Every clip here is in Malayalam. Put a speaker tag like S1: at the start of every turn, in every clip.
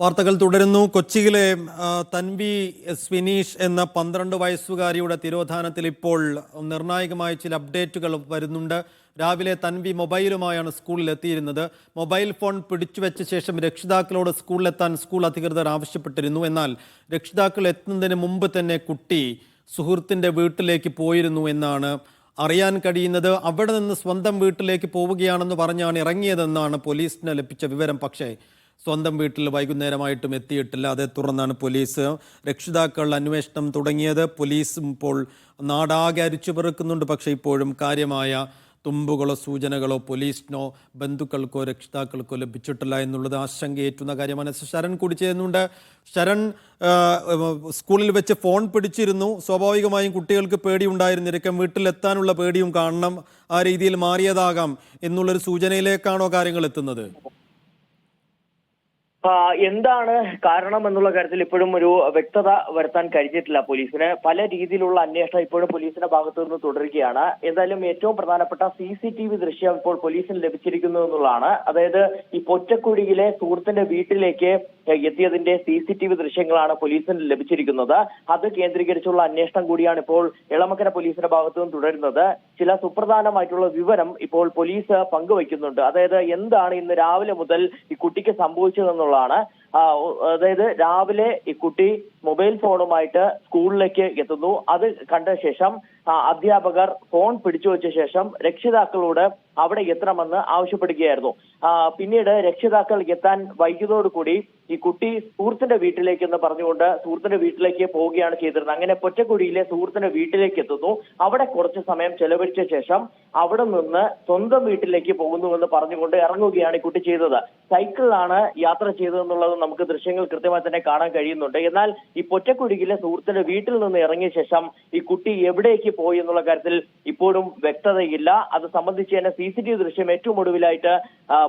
S1: വാർത്തകൾ തുടരുന്നു. കൊച്ചിയിലെ തൻവി സ്വിനീഷ് എന്ന പന്ത്രണ്ട് വയസ്സുകാരിയുടെ തിരോധാനത്തിൽ ഇപ്പോൾ നിർണായകമായ ചില അപ്ഡേറ്റുകൾ വരുന്നുണ്ട്. രാവിലെ തൻവി മൊബൈലുമായാണ് സ്കൂളിൽ എത്തിയിരുന്നത്. മൊബൈൽ ഫോൺ പിടിച്ചുവെച്ച ശേഷം രക്ഷിതാക്കളോട് സ്കൂളിലെത്താൻ സ്കൂൾ അധികൃതർ ആവശ്യപ്പെട്ടിരുന്നു. എന്നാൽ രക്ഷിതാക്കൾ എത്തുന്നതിന് മുമ്പ് തന്നെ കുട്ടി സുഹൃത്തിന്റെ വീട്ടിലേക്ക് പോയിരുന്നു എന്നാണ് അറിയാൻ കഴിയുന്നത്. അവിടെ നിന്ന് സ്വന്തം വീട്ടിലേക്ക് പോവുകയാണെന്ന് പറഞ്ഞാണ് ഇറങ്ങിയതെന്നാണ് പോലീസിന് ലഭിച്ച വിവരം. പക്ഷേ സ്വന്തം വീട്ടിൽ വൈകുന്നേരമായിട്ടും എത്തിയിട്ടില്ല. അതേ തുടർന്നാണ് പോലീസ് രക്ഷിതാക്കൾ അന്വേഷണം തുടങ്ങിയത്. പോലീസും ഇപ്പോൾ നാടാകെ അരിച്ചു പെറുക്കുന്നുണ്ട്. പക്ഷേ ഇപ്പോഴും കാര്യമായ തുമ്പുകളോ സൂചനകളോ പോലീസിനോ ബന്ധുക്കൾക്കോ രക്ഷിതാക്കൾക്കോ ലഭിച്ചിട്ടില്ല എന്നുള്ളത് ആശങ്കയേറ്റുന്ന കാര്യമാണ്. ശരൺ കൂടി ചെയ്യുന്നുണ്ട്. ശരൺ സ്കൂളിൽ വെച്ച് ഫോൺ പിടിച്ചിരുന്നു. സ്വാഭാവികമായും കുട്ടികൾക്ക് പേടിയുണ്ടായിരുന്നിരിക്കും വീട്ടിലെത്താനുള്ള പേടിയും കാണണം. ആ രീതിയിൽ മാറിയതാകാം എന്നുള്ളൊരു സൂചനയിലേക്കാണോ കാര്യങ്ങൾ എത്തുന്നത്?
S2: എന്താണ് കാരണം എന്നുള്ള കാര്യത്തിൽ ഇപ്പോഴും ഒരു വ്യക്തത വരുത്താൻ കഴിഞ്ഞിട്ടില്ല പോലീസിന്. പല രീതിയിലുള്ള അന്വേഷണം ഇപ്പോഴും പോലീസിന്റെ ഭാഗത്തു നിന്ന് തുടരുകയാണ്. എന്തായാലും ഏറ്റവും പ്രധാനപ്പെട്ട സി സി ടി വി ദൃശ്യം ഇപ്പോൾ പോലീസിന് ലഭിച്ചിരിക്കുന്നു എന്നുള്ളതാണ്. അതായത് ഈ പൊറ്റക്കുഴിയിലെ സുഹൃത്തിന്റെ വീട്ടിലേക്ക് എത്തിയതിന്റെ സി സി ടി വി ദൃശ്യങ്ങളാണ് പോലീസിന് ലഭിച്ചിരിക്കുന്നത്. അത് കേന്ദ്രീകരിച്ചുള്ള അന്വേഷണം കൂടിയാണ് ഇപ്പോൾ ഇളമക്കര പോലീസിന്റെ ഭാഗത്തു നിന്ന് തുടരുന്നത്. ചില സുപ്രധാനമായിട്ടുള്ള വിവരം ഇപ്പോൾ പോലീസ് പങ്കുവയ്ക്കുന്നുണ്ട്. അതായത് എന്താണ് ഇന്ന് രാവിലെ മുതൽ ഈ കുട്ടിക്ക് സംഭവിച്ചതെന്നുള്ളതാണ്. അതായത് രാവിലെ ഈ കുട്ടി മൊബൈൽ ഫോണുമായിട്ട് സ്കൂളിലേക്ക് എത്തുന്നു. അത് കണ്ട ശേഷം അധ്യാപകർ ഫോൺ പിടിച്ചു വെച്ച ശേഷം രക്ഷിതാക്കളോട് അവിടെ എത്തണമെന്ന് ആവശ്യപ്പെടുകയായിരുന്നു. പിന്നീട് രക്ഷിതാക്കൾ എത്താൻ വൈകിയതോടുകൂടി ഈ കുട്ടി സുഹൃത്തിന്റെ വീട്ടിലേക്ക് എന്ന് പറഞ്ഞുകൊണ്ട് സുഹൃത്തിന്റെ വീട്ടിലേക്ക് പോവുകയാണ് ചെയ്തിരുന്നത്. അങ്ങനെ പൊറ്റക്കുടിയിലെ സുഹൃത്തിന്റെ വീട്ടിലേക്ക് എത്തുന്നു. അവിടെ കുറച്ച് സമയം ചെലവഴിച്ച ശേഷം അവിടെ നിന്ന് സ്വന്തം വീട്ടിലേക്ക് പോകുന്നുവെന്ന് പറഞ്ഞുകൊണ്ട് ഇറങ്ങുകയാണ് ഈ കുട്ടി ചെയ്തത്. സൈക്കിളിലാണ് യാത്ര ചെയ്തതെന്നുള്ളത് നമുക്ക് ദൃശ്യങ്ങൾ കൃത്യമായി തന്നെ കാണാൻ കഴിയുന്നുണ്ട്. എന്നാൽ ഈ പൊറ്റക്കുടിയിലെ സുഹൃത്തിന്റെ വീട്ടിൽ നിന്ന് ഇറങ്ങിയ ശേഷം ഈ കുട്ടി എവിടേക്ക് പോയി എന്നുള്ള കാര്യത്തിൽ ഇപ്പോഴും വ്യക്തതയില്ല. അത് സംബന്ധിച്ച് തന്നെ സി സി ടി വി ദൃശ്യം ഏറ്റവും ഒടുവിലായിട്ട്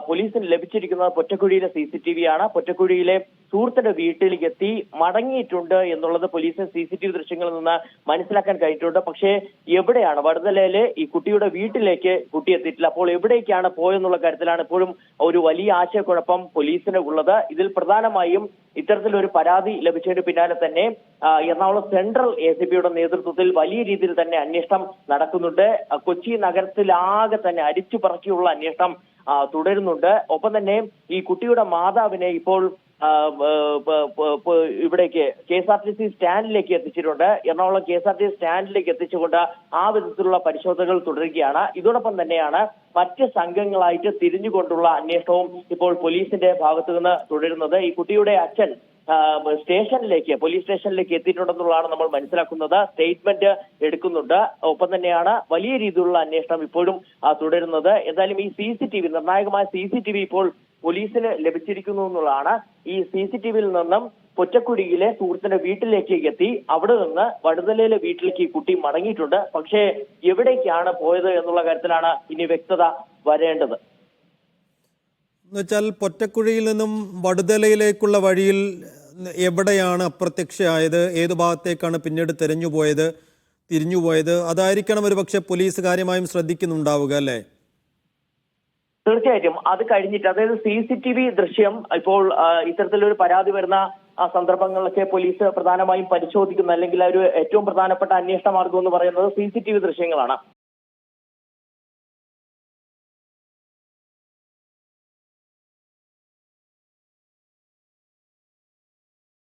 S2: പോലീസിന് ലഭിച്ചിരിക്കുന്നത് പൊറ്റക്കുഴിയിലെ സി സി ടി വി ആണ്. പൊറ്റക്കുഴിയിലെ സുഹൃത്തിന്റെ വീട്ടിലേക്ക് എത്തി മടങ്ങിയിട്ടുണ്ട് എന്നുള്ളത് പോലീസിന് സി സി ടി വി ദൃശ്യങ്ങളിൽ നിന്ന് മനസ്സിലാക്കാൻ കഴിഞ്ഞിട്ടുണ്ട്. പക്ഷേ എവിടെയാണ്? വടുതലയിലെ ഈ കുട്ടിയുടെ വീട്ടിലേക്ക് കുട്ടി എത്തിയിട്ടില്ല. അപ്പോൾ എവിടേക്കാണ് പോയെന്നുള്ള കാര്യത്തിലാണ് ഇപ്പോഴും ഒരു വലിയ ആശയക്കുഴപ്പം പോലീസിന് ഉള്ളത്. ഇതിൽ പ്രധാനമായും ഇത്തരത്തിലൊരു പരാതി ലഭിച്ചതിന് പിന്നാലെ തന്നെ എറണാകുളം സെൻട്രൽ എ സി പിയുടെ നേതൃത്വത്തിൽ വലിയ രീതിയിൽ തന്നെ അന്വേഷണം നടക്കുന്നുണ്ട്. കൊച്ചി നഗരത്തിലാകെ തന്നെ അരിച്ചു പറക്കിയുള്ള അന്വേഷണം തുടരുന്നുണ്ട്. ഒപ്പം തന്നെ ഈ കുട്ടിയുടെ മാതാവിനെ ഇപ്പോൾ ഇവിടേക്ക് K S R T C സ്റ്റാൻഡിലേക്ക് എത്തിച്ചിട്ടുണ്ട്. Ernakulam K S R T C സ്റ്റാൻഡിലേക്ക് എത്തിച്ചുകൊണ്ട് ആ വിധത്തിലുള്ള പരിശോധനകൾ തുടരുകയാണ്. ഇതോടൊപ്പം തന്നെയാണ് മറ്റ് സംഘങ്ങളായിട്ട് തിരിഞ്ഞുകൊണ്ടുള്ള അന്വേഷണവും ഇപ്പോൾ പോലീസിന്റെ ഭാഗത്തു നിന്ന് തുടരുന്നത്. ഈ കുട്ടിയുടെ അച്ഛൻ സ്റ്റേഷനിലേക്ക് പോലീസ് സ്റ്റേഷനിലേക്ക് എത്തിയിട്ടുണ്ടെന്നുള്ളതാണ് നമ്മൾ മനസ്സിലാക്കുന്നത്. സ്റ്റേറ്റ്മെന്റ് എടുക്കുന്നുണ്ട്. ഒപ്പം തന്നെയാണ് വലിയ രീതിയിലുള്ള അന്വേഷണം ഇപ്പോഴും തുടരുന്നത്. എന്തായാലും ഈ സി സി ടി വി നിർണായകമായ സി സി ടി വി ഇപ്പോൾ പോലീസിന് ലഭിച്ചിരിക്കുന്നു എന്നുള്ളതാണ് ഈ സി സി ടി വിയിൽ നിന്നും പൊറ്റക്കുടിയിലെ സുഹൃത്തിന്റെ വീട്ടിലേക്ക് എത്തി അവിടെ നിന്ന് വടുതലയിലെ വീട്ടിലേക്ക് കുട്ടി മടങ്ങിയിട്ടുണ്ട്. പക്ഷേ എവിടേക്കാണ് പോയത് എന്നുള്ള കാര്യത്തിലാണ് ഇനി വ്യക്തത വരേണ്ടത്.
S1: എന്നുവെച്ചാൽ പൊറ്റക്കുഴിയിൽ നിന്നും വടുതലയിലേക്കുള്ള വഴിയിൽ എവിടെയാണ് അപ്രത്യക്ഷമായത് ഏത് ഭാഗത്തേക്കാണ് പിന്നീട് തിരഞ്ഞുപോയത് തിരിഞ്ഞുപോയത്? അതായിരിക്കണം ഒരു പക്ഷേ പോലീസ് കാര്യമായും ശ്രദ്ധിക്കുന്നുണ്ടാവുക അല്ലേ?
S2: തീർച്ചയായിട്ടും. അത് കഴിഞ്ഞിട്ട് അതായത് സി സി ടി വി ദൃശ്യം ഇപ്പോൾ ഇത്തരത്തിലൊരു പരാതി വരുന്ന സന്ദർഭങ്ങളിലൊക്കെ പോലീസ് പ്രധാനമായും പരിശോധിക്കുന്ന. അല്ലെങ്കിൽ ഒരു ഏറ്റവും പ്രധാനപ്പെട്ട അന്വേഷണ മാർഗം എന്ന് പറയുന്നത് സി സി ടി വി ദൃശ്യങ്ങളാണ്.